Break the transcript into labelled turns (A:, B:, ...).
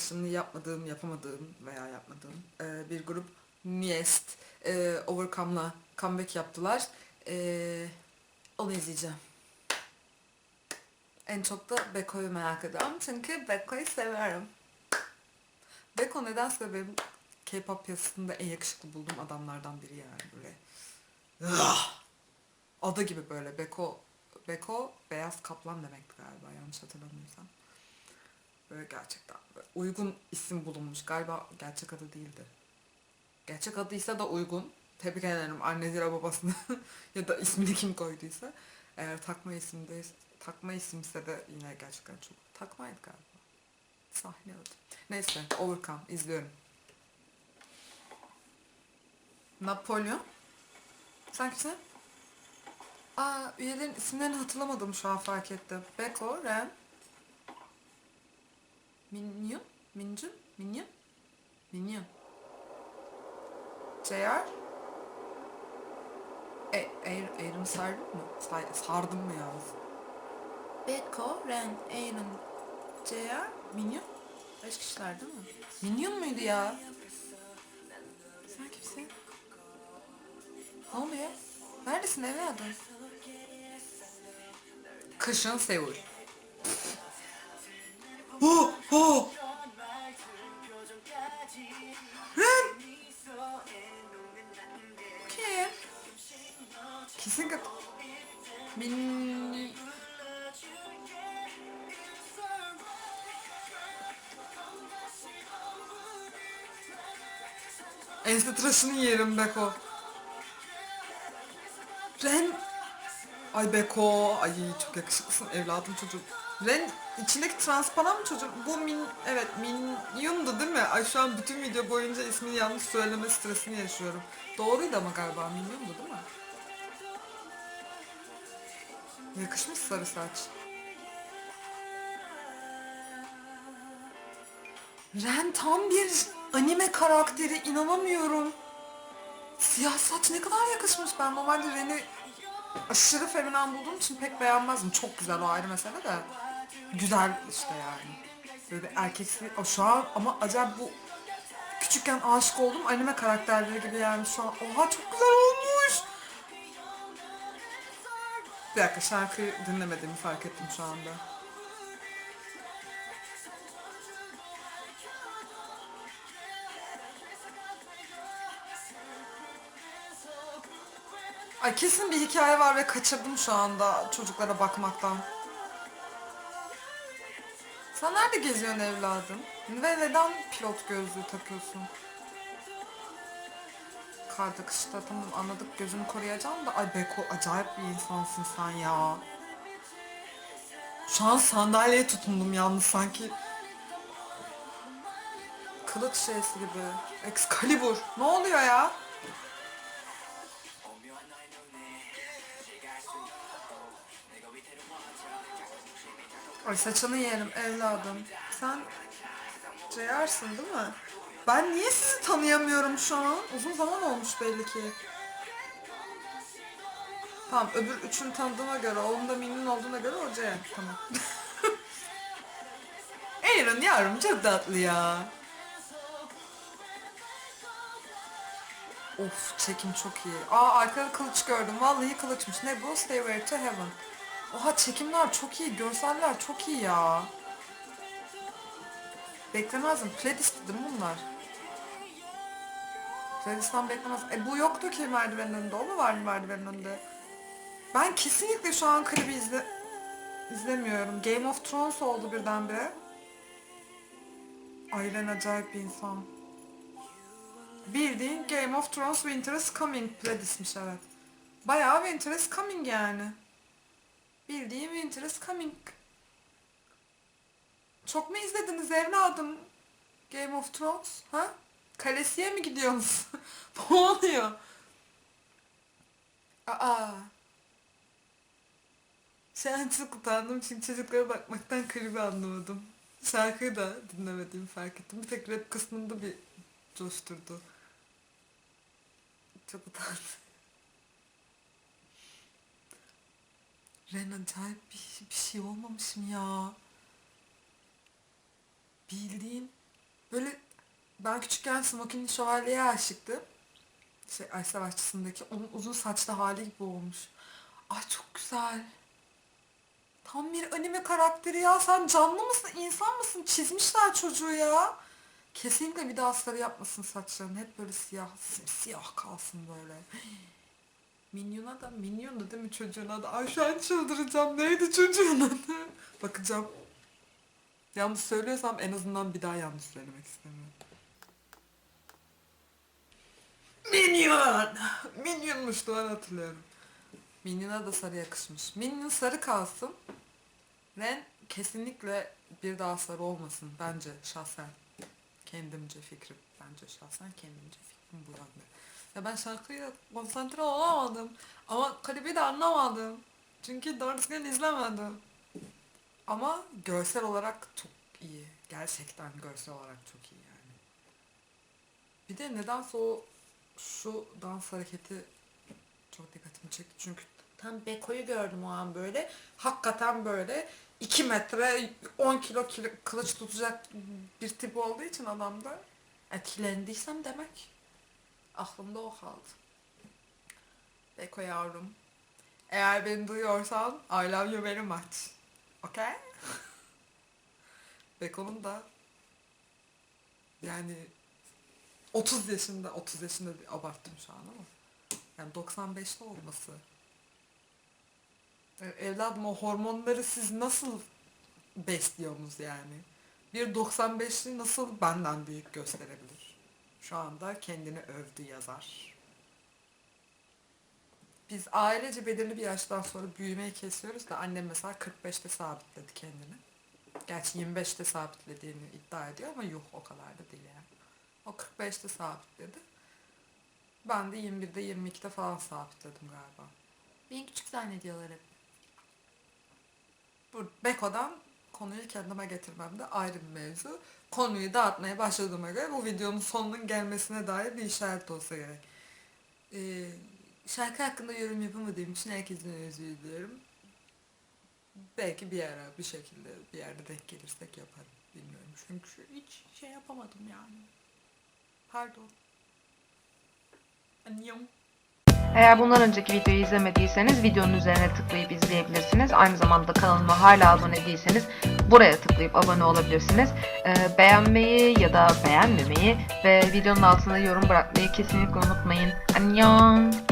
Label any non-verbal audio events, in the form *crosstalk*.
A: connection'ını yapmadığım, yapamadığım veya yapmadığım e, bir grup Miest e, Overcome'la comeback yaptılar. E, onu izleyeceğim. En çok da Beko'yu merak ediyorum. Çünkü Beko'yu seviyorum. Beko nedense benim K-pop piyasasında en yakışıklı bulduğum adamlardan biri yani böyle. Ah! Adı gibi böyle Beko Beko beyaz kaplan demekti galiba yanlış hatırlamıyorsam. Böyle gerçekten böyle uygun isim bulunmuş. Galiba gerçek adı değildi. Gerçek adıysa da uygun. Tebrik ederim annesiyle babasını *laughs* ya da ismini kim koyduysa. Eğer takma isimde takma isimse de yine gerçekten çok takmaydı galiba. Sahne adı. Neyse Overcome izliyorum. Napolyon. Sen kimsin? Aa üyelerin isimlerini hatırlamadım şu an fark ettim. Beko, Ren, Minyon, Mincun, Minyon, Minyon. JR. E, Air, Air'ın sardın mı? Sardım mı yalnız? Beko, Ren, Aaron, JR, Minyon. Beş kişiler değil mi? Minyon muydu ya? Sen kimsin? Ne oluyor? Neredesin evladım? Kışın Seul. *gasps* Oh, oh. Ren. Kim? Kesinlikle Min... Ense yerim Beko. Ren... Ay Beko, ay çok yakışıklısın evladım çocuğum. Ren içindeki transparan mı çocuğum? Bu min, evet minyondu değil mi? Ay şu an bütün video boyunca ismini yanlış söyleme stresini yaşıyorum. Doğruydu ama galiba minyondu değil mi? Yakışmış sarı saç. Ren tam bir anime karakteri inanamıyorum. Siyah saç ne kadar yakışmış. Ben normalde Ren'i aşırı feminen bulduğum için pek beğenmezdim. Çok güzel o ayrı mesele de. Güzel işte yani. Böyle bir erkeksi... Şu an ama acayip bu küçükken aşık oldum anime karakterleri gibi yani şu an. Oha çok güzel olmuş. Bir dakika şarkıyı dinlemediğimi fark ettim şu anda. Ay kesin bir hikaye var ve kaçırdım şu anda çocuklara bakmaktan. Sen nerede geziyorsun evladım? Ve neden pilot gözlüğü takıyorsun? Karda kışta tamam anladık gözünü koruyacağım da ay Beko acayip bir insansın sen ya. Şu an sandalyeye tutundum yalnız sanki. Kılıç şeysi gibi. Excalibur. Ne oluyor ya? Ay saçını yerim evladım. Sen Ceyar'sın değil mi? Ben niye sizi tanıyamıyorum şu an? Uzun zaman olmuş belli ki. Tamam öbür üçünü tanıdığıma göre, onun da Min'in olduğuna göre o Ceyar. Tamam. *laughs* Aaron yavrum çok tatlı ya. Of çekim çok iyi. Aa arkada kılıç gördüm. Vallahi kılıçmış. Ne bu? Stairway to Heaven. Oha çekimler çok iyi. Görseller çok iyi ya. Beklemezdim. Playlist değil bunlar? Playlist'ten beklemez. E bu yoktu ki merdivenin önünde. O mu vardı merdivenin önünde? Ben kesinlikle şu an klibi izle izlemiyorum. Game of Thrones oldu birdenbire. Aylen acayip bir insan. Bildiğin Game of Thrones Winter is Coming playlistmiş evet. Bayağı Winter is Coming yani. Bildiğin Winter is Coming. Çok mu izlediniz evladım? Game of Thrones? Ha? Kalesiye mi gidiyorsunuz? *laughs* ne oluyor? Aa. An çok utandım çünkü çocuklara bakmaktan klibi anlamadım. Şarkıyı da dinlemediğimi fark ettim. Bir tek rap kısmında bir coşturdu. Çok utandım. Ren acayip bir, bir şey olmamış mı ya? Bildiğin Böyle ben küçükken Smokin'li şövalyeye aşıktım. Şey Ay Savaşçısı'ndaki onun uzun saçlı hali gibi olmuş. Ay çok güzel. Tam bir anime karakteri ya. Sen canlı mısın? insan mısın? Çizmişler çocuğu ya. Kesinlikle bir daha sarı yapmasın saçlarını. Hep böyle siyah, siyah kalsın böyle. Minyon'a da, Minyon da değil mi çocuğun adı? Ay şu an çıldıracağım. Neydi çocuğun adı? Bakacağım. Yanlış söylüyorsam en azından bir daha yanlış söylemek istemiyorum. Minyon! Minyonmuştu ben hatırlıyorum. Minyon'a da sarı yakışmış. Minyon sarı kalsın. Ren kesinlikle bir daha sarı olmasın bence şahsen. Kendimce fikrim. Bence şahsen kendimce fikrim bu yönde. Ya ben şarkıya konsantre olamadım. Ama klibi de anlamadım. Çünkü doğru düzgün izlemedim. Ama görsel olarak çok iyi. Gerçekten görsel olarak çok iyi yani. Bir de nedense o şu dans hareketi çok dikkatimi çekti. Çünkü tam Beko'yu gördüm o an böyle. Hakikaten böyle 2 metre 10 kilo, kılıç tutacak bir tip olduğu için adamda etkilendiysem demek aklımda o kaldı. Beko yavrum. Eğer beni duyuyorsan I love you very much. Okay? *laughs* Beko'nun da yani 30 yaşında, 30 yaşında abarttım şu an ama yani 95'te olması. E, Evladım o hormonları siz nasıl besliyorsunuz yani? Bir 95'li nasıl benden büyük gösterebilir? Şu anda kendini övdü yazar. Biz ailece belirli bir yaştan sonra büyümeyi kesiyoruz da annem mesela 45'te sabitledi kendini. Gerçi 25'te sabitlediğini iddia ediyor ama yok o kadar da değil yani. O 45'te sabitledi. Ben de 21'de 22'de falan sabitledim galiba. Beni küçük zannediyorlar hep. Bu Beko'dan konuyu kendime getirmemde ayrı bir mevzu. Konuyu dağıtmaya başladığıma göre bu videonun sonunun gelmesine dair bir işaret olsa gerek. Ee, şarkı hakkında yorum yapamadığım için herkesten özür diliyorum. Belki bir ara bir şekilde bir yerde denk gelirsek yaparım. Bilmiyorum çünkü hiç şey yapamadım yani. Pardon. Annyeong.
B: Eğer bundan önceki videoyu izlemediyseniz videonun üzerine tıklayıp izleyebilirsiniz. Aynı zamanda kanalıma hala abone değilseniz buraya tıklayıp abone olabilirsiniz. Ee, beğenmeyi ya da beğenmemeyi ve videonun altına yorum bırakmayı kesinlikle unutmayın. Annyeong!